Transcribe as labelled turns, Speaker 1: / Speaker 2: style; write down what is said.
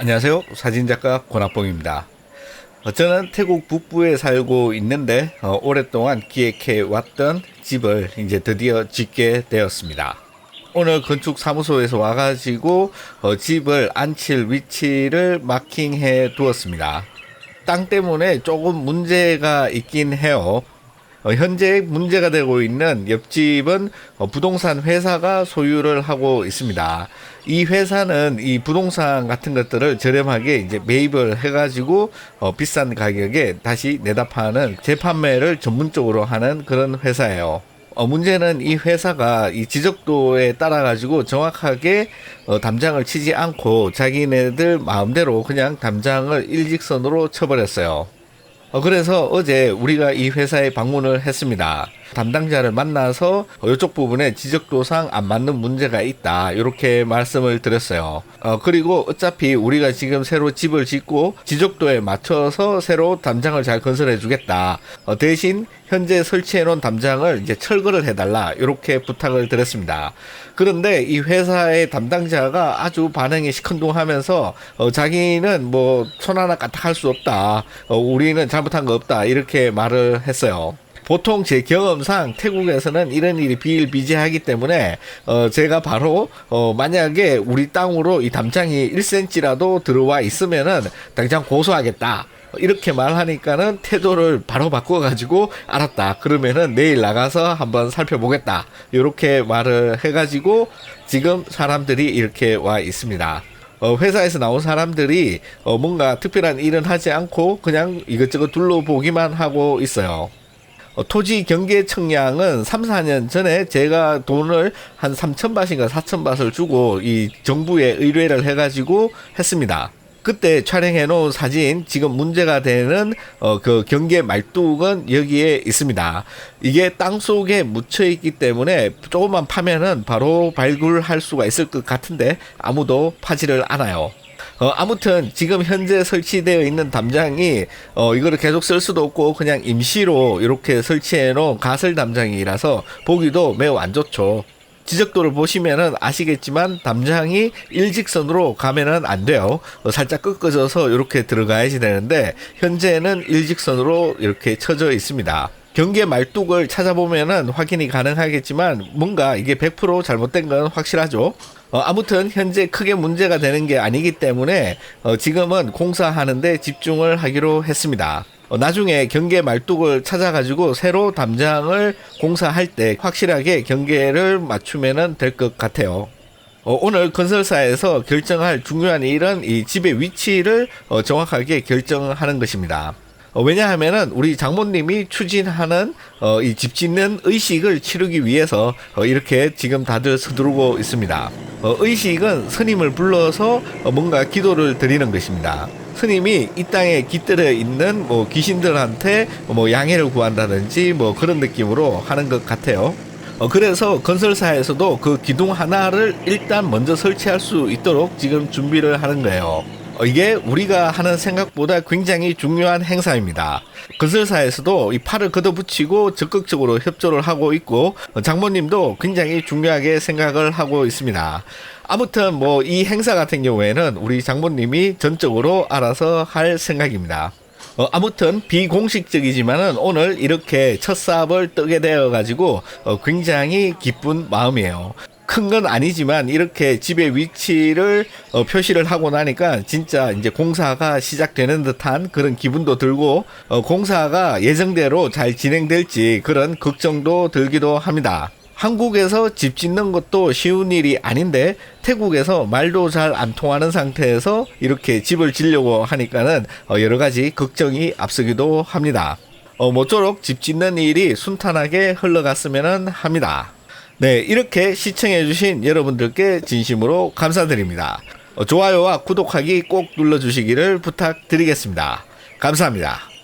Speaker 1: 안녕하세요. 사진작가 권학봉입니다. 어, 저는 태국 북부에 살고 있는데 어, 오랫동안 기획해 왔던 집을 이제 드디어 짓게 되었습니다. 오늘 건축 사무소에서 와가지고 어, 집을 앉힐 위치를 마킹해 두었습니다. 땅 때문에 조금 문제가 있긴 해요. 어, 현재 문제가 되고 있는 옆집은 어, 부동산 회사가 소유를 하고 있습니다. 이 회사는 이 부동산 같은 것들을 저렴하게 이제 매입을 해가지고 어, 비싼 가격에 다시 내다 파는 재판매를 전문적으로 하는 그런 회사예요. 어, 문제는 이 회사가 이 지적도에 따라 가지고 정확하게 어, 담장을 치지 않고 자기네들 마음대로 그냥 담장을 일직선으로 쳐버렸어요. 어, 그래서 어제 우리가 이 회사에 방문을 했습니다. 담당자를 만나서 어, 이쪽 부분에 지적도상 안 맞는 문제가 있다. 이렇게 말씀을 드렸어요. 어, 그리고 어차피 우리가 지금 새로 집을 짓고 지적도에 맞춰서 새로 담장을 잘 건설해 주겠다. 어, 대신 현재 설치해 놓은 담장을 이제 철거를 해달라. 이렇게 부탁을 드렸습니다. 그런데 이 회사의 담당자가 아주 반응이 시큰둥하면서 어, 자기는 뭐 손 하나 까딱할 수 없다. 어, 우리는 잘못한 거 없다. 이렇게 말을 했어요. 보통 제 경험상 태국에서는 이런 일이 비일비재하기 때문에 어 제가 바로 어 만약에 우리 땅으로 이 담장이 1cm라도 들어와 있으면은 당장 고소하겠다. 이렇게 말하니까는 태도를 바로 바꿔가지고 알았다. 그러면은 내일 나가서 한번 살펴보겠다. 이렇게 말을 해가지고 지금 사람들이 이렇게 와 있습니다. 어, 회사에서 나온 사람들이 어, 뭔가 특별한 일은 하지 않고 그냥 이것저것 둘러보기만 하고 있어요. 어, 토지 경계 청량은 3, 4년 전에 제가 돈을 한 3천 바트인가 4천 바트를 주고 이 정부에 의뢰를 해가지고 했습니다. 그때 촬영해 놓은 사진 지금 문제가 되는 어, 그 경계 말뚝은 여기에 있습니다. 이게 땅 속에 묻혀 있기 때문에 조금만 파면은 바로 발굴할 수가 있을 것 같은데 아무도 파지를 않아요. 어, 아무튼 지금 현재 설치되어 있는 담장이 어, 이거를 계속 쓸 수도 없고 그냥 임시로 이렇게 설치해 놓은 가설 담장이라서 보기도 매우 안 좋죠. 지적도를 보시면은 아시겠지만 담장이 일직선으로 가면은 안 돼요. 어, 살짝 꺾어져서 이렇게 들어가야지 되는데 현재는 일직선으로 이렇게 쳐져 있습니다. 경계 말뚝을 찾아보면은 확인이 가능하겠지만 뭔가 이게 100% 잘못된 건 확실하죠. 어, 아무튼 현재 크게 문제가 되는 게 아니기 때문에 어, 지금은 공사하는데 집중을 하기로 했습니다. 어, 나중에 경계 말뚝을 찾아가지고 새로 담장을 공사할 때 확실하게 경계를 맞추면 될 것 같아요. 어, 오늘 건설사에서 결정할 중요한 일은 이 집의 위치를 어, 정확하게 결정하는 것입니다. 어, 왜냐하면은 우리 장모님이 추진하는 어, 이 집 짓는 의식을 치르기 위해서 어, 이렇게 지금 다들 서두르고 있습니다. 어, 의식은 스님을 불러서 어, 뭔가 기도를 드리는 것입니다. 스님이 이 땅에 깃들어 있는 뭐 귀신들한테 뭐 양해를 구한다든지 뭐 그런 느낌으로 하는 것 같아요. 어, 그래서 건설사에서도 그 기둥 하나를 일단 먼저 설치할 수 있도록 지금 준비를 하는 거예요. 어, 이게 우리가 하는 생각보다 굉장히 중요한 행사입니다. 건설사에서도 이 팔을 걷어붙이고 적극적으로 협조를 하고 있고 어, 장모님도 굉장히 중요하게 생각을 하고 있습니다. 아무튼 뭐 이 행사 같은 경우에는 우리 장모님이 전적으로 알아서 할 생각입니다. 어, 아무튼 비공식적이지만은 오늘 이렇게 첫 사업을 뜨게 되어 가지고 어, 굉장히 기쁜 마음이에요. 큰 건 아니지만 이렇게 집의 위치를 어, 표시를 하고 나니까 진짜 이제 공사가 시작되는 듯한 그런 기분도 들고 어, 공사가 예정대로 잘 진행될지 그런 걱정도 들기도 합니다. 한국에서 집 짓는 것도 쉬운 일이 아닌데 태국에서 말도 잘 안 통하는 상태에서 이렇게 집을 지려고 하니까는 어, 여러 가지 걱정이 앞서기도 합니다. 어, 모쪼록 집 짓는 일이 순탄하게 흘러갔으면 합니다. 네, 이렇게 시청해주신 여러분들께 진심으로 감사드립니다. 어, 좋아요와 구독하기 꼭 눌러주시기를 부탁드리겠습니다. 감사합니다.